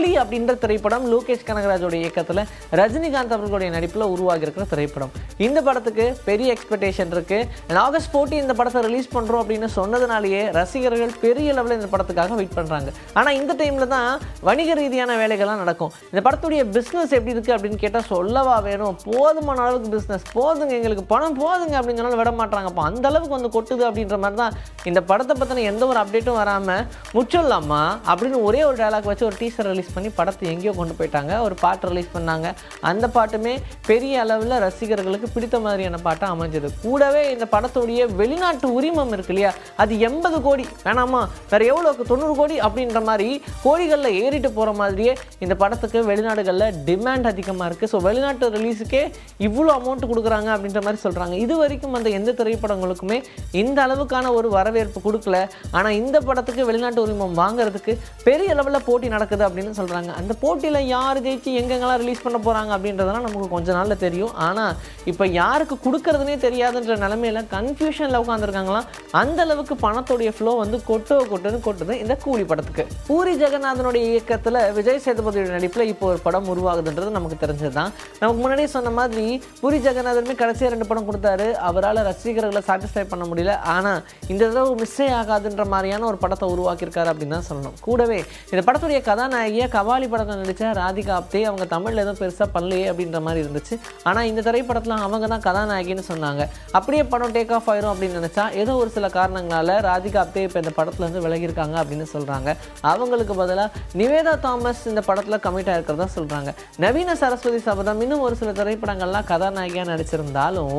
கூலி அப்படின்ற திரைப்படம் லோகேஷ் கனகராஜோட இயக்கத்தில் ரஜினிகாந்த் அவர்களுடைய நடிப்பில் உருவாகி இருக்கிற திரைப்படம். இந்த படத்துக்கு பெரிய எக்ஸ்பெக்டேஷன் இருக்கு. ஆகஸ்ட் போட்டி இந்த படத்தை ரிலீஸ் பண்ணுறோம் அப்படின்னு சொன்னதுனாலேயே ரசிகர்கள் பெரிய லெவலில் இந்த படத்துக்காக வெயிட் பண்ணுறாங்க ஆனால் இந்த டைமில் தான் வணிக ரீதியான வேலைகள்லாம் நடக்கும். இந்த படத்துடைய பிஸ்னஸ் எப்படி இருக்குது அப்படின்னு கேட்டால் சொல்லவா வேணும். போதுமான அளவுக்கு பிஸ்னஸ் போதுங்க எங்களுக்கு பணம் போதுங்க அப்படின்னு சொன்னாலும் விட மாட்டாங்க அப்போ அந்த அளவுக்கு வந்து கொட்டுது அப்படின்ற மாதிரி தான் இந்த படத்தை பற்றின எந்த ஒரு அப்டேட்டும் வராமல் முச்சிடலாமா அப்படின்னு ஒரே ஒரு டைலாக் வச்சு ஒரு டீசர் ரிலீஸ் பண்ணி படத்தை எங்கேயோ கொண்டு போயிட்டாங்க. ஒரு பாட்டு ரிலீஸ் பண்ணாங்க. அந்த பாட்டுமே பெரிய அளவில் ரசிகர்களுக்கு பிடித்த மாதிரியான பாட்டாக அமைஞ்சது. கூடவே இந்த படத்துடைய வெளிநாட்டு உரிமம் இருக்கு இல்லையா? அது எண்பது கோடி. வேணாமா? வேற எவ்வளோக்கு தொண்ணூறு கோடி அப்படின்ற மாதிரி கோடிகளில் ஏறிட்டு போகிற மாதிரியே இந்த படத்துக்கு வெளிநாடுகளில் டிமாண்ட் அதிகமாக இருக்குது ஸோ வெளிநாட்டு ரிலீஸுக்கே இவ்வளோ அமௌண்ட் கொடுக்குறாங்க அப்படின்ற மாதிரி சொல்கிறாங்க இது வரைக்கும் அந்த எந்த திரைப்படங்களுக்குமே இந்த அளவுக்கான ஒரு வரவேற்பு கொடுக்கல. ஆனால் இந்த படத்துக்கு வெளிநாட்டு உரிமம் வாங்குறதுக்கு பெரிய அளவில் போட்டி நடக்குது அப்படின்னு சொல்கிறாங்க அந்த போட்டியில் யார் ஜெயிச்சு எங்கெங்கெல்லாம் ரிலீஸ் பண்ண போகிறாங்க அப்படின்றதெல்லாம் நமக்கு கொஞ்ச நாளில் தெரியும். ஆனால் இப்போ யாருக்கு கொடுக்கறதுனே தெரியாதுன்ற நிலமையில கன்ஃபியூஷனில் உட்காந்துருக்காங்களாம் அந்த அளவுக்கு பணத்துடைய ஃப்ளோ வந்து கொட்டோ கொட்டுன்னு கொட்டுது இந்த கூலி படத்துக்கு. பூரி ஜெகநாதனுடைய இயக்கத்தில் விஜய் சேதுபதியோட நடிப்பில் இப்போ ஒரு படம் உருவாகுதுன்றது நமக்கு தெரிஞ்சது தான் நமக்கு முன்னாடியே சொன்ன மாதிரி பூரி ஜெகநாதனுமே கடைசியாக ரெண்டு படம் கொடுத்தாரு. அவரால் ரசிகர்களை சாட்டிஸ்ஃபை பண்ண முடியல. ஆனால் இந்த தடவை மிஸ்ஸே ஆகாதுன்ற மாதிரியான ஒரு படத்தை உருவாக்கியிருக்காரு அப்படின்னு தான் சொல்லணும். கூடவே இந்த படத்துடைய கதாநாயகியை கபாலி படத்தில் நடித்த ராதிகா ஆப்தே அவங்க தமிழில் எதுவும் பெருசாக பண்ணலையே அப்படின்ற மாதிரி இருந்துச்சு. ஆனால் இந்த திரைப்படத்தில் அவங்க தான் கதாநாயகின்னு சொன்னாங்க. அப்படியே படம் டேக் ஆஃப் ஆயிரும் அப்படின்னு நினச்சா ஏதோ ஒரு சில காரணங்களால் ராதிகா ஆப்தே இப்போ இந்த படத்துலேருந்து விலகியிருக்காங்க அப்படின்னு சொல்கிறாங்க அவங்களுக்கு பதிலாக நிவேதா தாமஸ் இந்த படத்தில் கமிட் ஆகிருக்கிறதா சொல்கிறாங்க நவீன சரஸ்வதி சபதம் இன்னும் ஒரு சில திரைப்படங்கள்லாம் கதாநாயகியாக நடிச்சிருந்தாலும்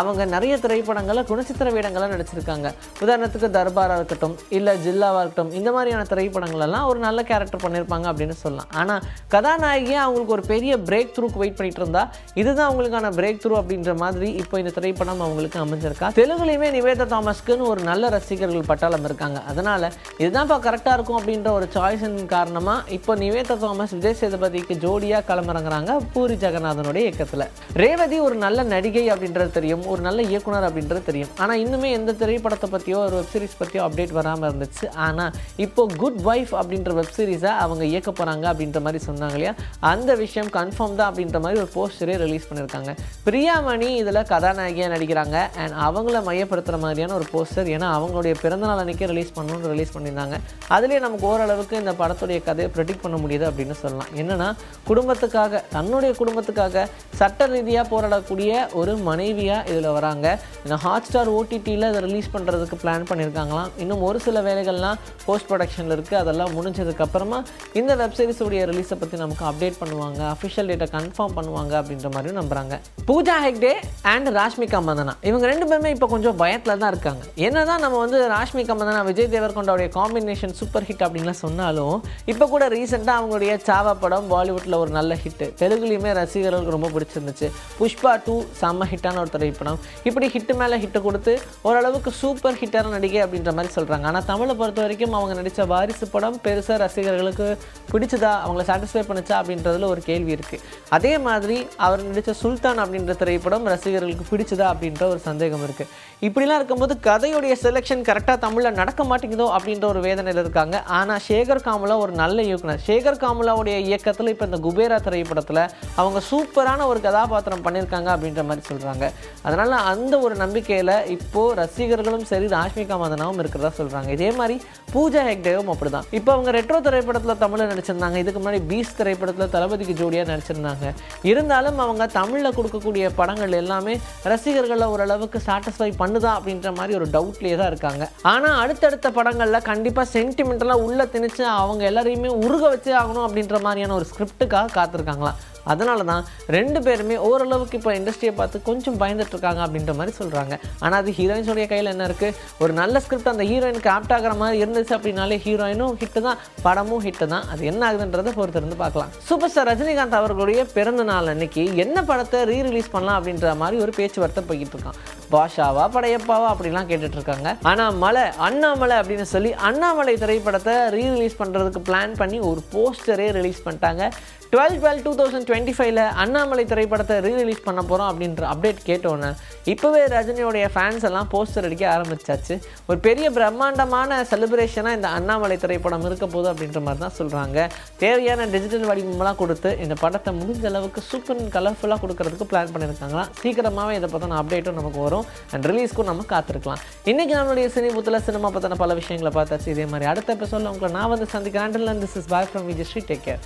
அவங்க நிறைய திரைப்படங்களில் குணச்சித்திர வேடங்களாக நடிச்சிருக்காங்க. உதாரணத்துக்கு தர்பாராக இருக்கட்டும் இல்லை ஜில்லாவாக இருக்கட்டும் இந்த மாதிரியான திரைப்படங்களெல்லாம் ஒரு நல்ல கேரக்டர் பண்ணியிருப்பாங்க அப்படின்னு சொல்லலாம். ஆனால் கதாநாயகியே அவங்களுக்கு ஒரு பெரிய பிரேக் த்ரூக்கு வெயிட் பண்ணிட்டு இருந்தா இதுதான் அவங்களுக்கான பிரேக் த்ரூ அப்படின்ற மாதிரி இப்போ இந்த திரைப்படம் அவங்களுக்கு அமைஞ்சிருக்கா? தெலுங்குலையுமே நிவேதா தாமஸ்க்குன்னு ஒரு நல்ல ரசிகர்கள் பட்டாளம் இருக்காங்க. அதனால இதுதான்ப்பா கரெக்டாக இருக்கும் அப்படின்ற ஒரு சாய்ஸின் காரணமாக இப்போ நிவேதா தாமஸ் விஜய் சேதுபதிக்கு ஜோடியாக களமிறங்குறாங்க பூரி ஜெகநாதனுடைய இயக்கத்தில். ரேவதி ஒரு நல்ல நடிகை அப்படின்றது தெரியும். ஒரு நல்ல இயக்குனர் அப்படின்றது தெரியும். ஆனால் இன்னுமே எந்த திரைப்படத்தை பற்றியோ ஒரு வெப்சீரிஸ் பற்றியோ அப்டேட் வராமல் இருந்துச்சு. ஆனால் இப்போ குட் வைஃப் அப்படின்ற வெப் சீரிஸை அவங்க இயக்க போகிறாங்க அப்படின்ற மாதிரி சொன்னாங்க இல்லையா? அந்த விஷயம் கன்ஃபார்ம் தான் அப்படின்ற மாதிரி ஒரு போஸ்டரே ரிலீஸ் பண்ணியிருக்காங்க பிரியாமணி இதில் கதாநாயகியாக நடிக்கிறாங்க. அண்ட் அவங்கள மையப்படுத்துகிற மாதிரியான ஒரு போஸ்டர் ஏன்னா அவங்களுடைய பிறந்தநாள் அன்றைக்கே ரிலீஸ் பண்ணணும்னு ரிலீஸ் பண்ணியிருந்தாங்க. அதுலேயே நமக்கு ஓரளவுக்கு இந்த படத்துடைய கதையை ப்ரெடிக்ட் பண்ண முடியுது அப்படின்னு சொல்லலாம். என்னென்னா குடும்பத்துக்காக தன்னுடைய குடும்பத்துக்காக சட்ட ரீதியாக போராடக்கூடிய ஒரு மனைவியாக இதில் வராங்க. இந்த ஹாட் ஸ்டார் ஓடிடியில் இதை ரிலீஸ் பண்ணுறதுக்கு பிளான் பண்ணியிருக்காங்களாம். இன்னும் ஒரு சில வேலைகள்லாம் போஸ்ட் ப்ரொடக்ஷனில் இருக்குது அதெல்லாம் முடிஞ்சதுக்கப்புறமா இந்த வெப் சீரிஸுடைய ரிலீஸை பற்றி நமக்கு அப்டேட் பண்ணுவாங்க அஃபிஷியல் டேட்டை கன்ஃபார்ம் பண்ணுவாங்க அப்படின்ற மாதிரியும் நம்புகிறாங்க பூஜா ஹெக்டே அண்ட் ராஷ்மிகா மந்தனா. இவங்க ரெண்டு பேருமே இப்போ கொஞ்சம் பயத்தில் தான் இருக்காங்க. என்ன தான் நம்ம வந்து ராஷ்மிகா மந்தனா விஜய் தேவர்கொண்டாவுடைய காம்பினேஷன் சூப்பர் ஹிட் அப்படின்லாம் சொன்னாலும் இப்போ கூட ரீசெண்டாக அவங்களுடைய சாவா படம் பாலிவுட்டில் ஒரு நல்ல ஹிட்டு தெலுங்குலையுமே ரசிகர்களுக்கு ரொம்ப பிடிச்சிருந்துச்சு. புஷ்பா டூ செம்ம ஹிட்டான ஒரு திரைப்படம். இப்படி ஹிட்டு மேலே ஹிட்டு கொடுத்து ஓரளவுக்கு சூப்பர் ஹிட்டான நடிகை அப்படின்ற மாதிரி சொல்கிறாங்க ஆனால் தமிழை பொறுத்த வரைக்கும் அவங்க நடித்த வாரிசு படம் பெருசாக ரசிகர்களுக்கு பிடிச்சதா அவங்கள சாட்டிஸ்ஃபை பண்ணுச்சா அப்படின்றதுல ஒரு கேள்வி இருக்குது அதே மாதிரி அவர் நடித்த சுல்தான் அப்படின்ற திரைப்படம் ரசிகர்களுக்கு பிடிச்சதா அப்படின்ற ஒரு சந்தேகம் இருக்குது இப்படிலாம் இருக்கும்போது கதையுடைய செலெக்ஷன் கரெக்டாக தமிழில் நடக்க மாட்டேங்குதோ அப்படின்ற ஒரு வேதனையில் இருக்காங்க. ஆனால் சேகர் காமுலா ஒரு நல்ல இயக்குனர். சேகர் காமுலாவுடைய இயக்கத்தில் இப்போ இந்த குபேரா திரைப்படத்தில் அவங்க சூப்பரான ஒரு கதாபாத்திரம் பண்ணியிருக்காங்க அப்படின்ற மாதிரி சொல்கிறாங்க அதனால் அந்த ஒரு நம்பிக்கையில் இப்போது ரசிகர்களும் சரி ராஷ்மிகா மதனாவும் இருக்கிறதா சொல்கிறாங்க இதே மாதிரி பூஜா ஹெக்டேவும் அப்படிதான். இப்போ அவங்க ரெட்ரோ திரைப்படத்தில் தமிழில் நடிச்சிருந்தாங்க. இதுக்கு முன்னாடி பீஸ் திரைப்படத்தில் தளபதிக்கு ஜோடியாக நடிச்சிருந்தாங்க. இருந்தாலும் அவங்க தமிழில் கொடுக்கக்கூடிய படங்கள் எல்லாமே ரசிகர்களை ஓரளவுக்கு சாட்டிஸ்ஃபை பண்ணுதா அப்படின்ற மாதிரி ஒரு டவுட்லேயே தான் இருக்காங்க. ஆனால் அடுத்தடுத்த படங்களில் கண்டிப்பாக சென்டிமெண்டலாக உள்ளே திணிச்சு அவங்க எல்லாரையுமே உருக வச்சே ஆகணும் அப்படின்ற மாதிரியான ஒரு ஸ்கிரிப்டுக்காக காத்திருக்காங்களாம். அதனால தான் ரெண்டு பேருமே ஓரளவுக்கு இப்போ இண்டஸ்ட்ரியை பார்த்து கொஞ்சம் பயந்துட்டு இருக்காங்க அப்படின்ற மாதிரி சொல்கிறாங்க ஆனால் அது ஹீரோயின்ஸோடைய கையில் என்ன இருக்குது ஒரு நல்ல ஸ்கிரிப்ட் அந்த ஹீரோயினுக்கு ஆப்ட் ஆகிற மாதிரி இருந்துச்சு அப்படின்னாலே ஹீரோயினும் ஹிட்டு தான் படமும் ஹிட்டு தான். அது என்ன ஆகுதுன்றதை பொறுத்திருந்து பார்க்கலாம். சூப்பர் ஸ்டார் ரஜினிகாந்த் அவர்களுடைய பிறந்த நாள் அன்னைக்கு என்ன படத்தை ரீ ரிலீஸ் பண்ணலாம் அப்படின்ற மாதிரி ஒரு பேச்சுவார்த்தை போய்கிட்டு இருக்கான். பாஷாவா படையப்பாவா அப்படிலாம் கேட்டுட்டு இருக்காங்க ஆனால் மலை அண்ணாமலை அப்படின்னு சொல்லி அண்ணாமலை திரைப்படத்தை ரீ ரிலீஸ் பண்ணுறதுக்கு பிளான் பண்ணி ஒரு போஸ்டரே ரிலீஸ் பண்ணிட்டாங்க. Twelve twelve two thousand twenty ஃபைவ்ல அண்ணாமலை திரைப்படத்தை ரீ ரிலீஸ் பண்ண போகிறோம் அப்படின்ற அப்டேட் கேட்டோன்னே இப்போவே ரஜினியோடைய ஃபேன்ஸ் எல்லாம் போஸ்டர் அடிக்க ஆரம்பிச்சாச்சு. ஒரு பெரிய பிரம்மாண்டமான செலிப்ரேஷனாக இந்த அண்ணாமலை திரைப்படம் இருக்க போகுது அப்படின்ற மாதிரி தான் சொல்கிறாங்க தேவையான டிஜிட்டல் வடிவமெல்லாம் கொடுத்து இந்த படத்தை முடிஞ்ச அளவுக்கு சூப்பர் கலர்ஃபுல்லாக கொடுக்கறதுக்கு பிளான் பண்ணியிருக்காங்களா சீக்கிரமாகவே இதை பற்றின அப்டேட்டும் நமக்கு வரும். அண்ட் ரிலீஸ்க்கும் நம்ம காத்திருக்கலாம். இன்றைக்கி நம்மளுடைய சினிமத்தில் சினிமா பற்றின பல விஷயங்களை பார்த்தாச்சு. இதே மாதிரி அடுத்த எபிசோடில் உங்களை நான் வந்து சந்திக்கிறேன். This is bye from Vijay Sri take care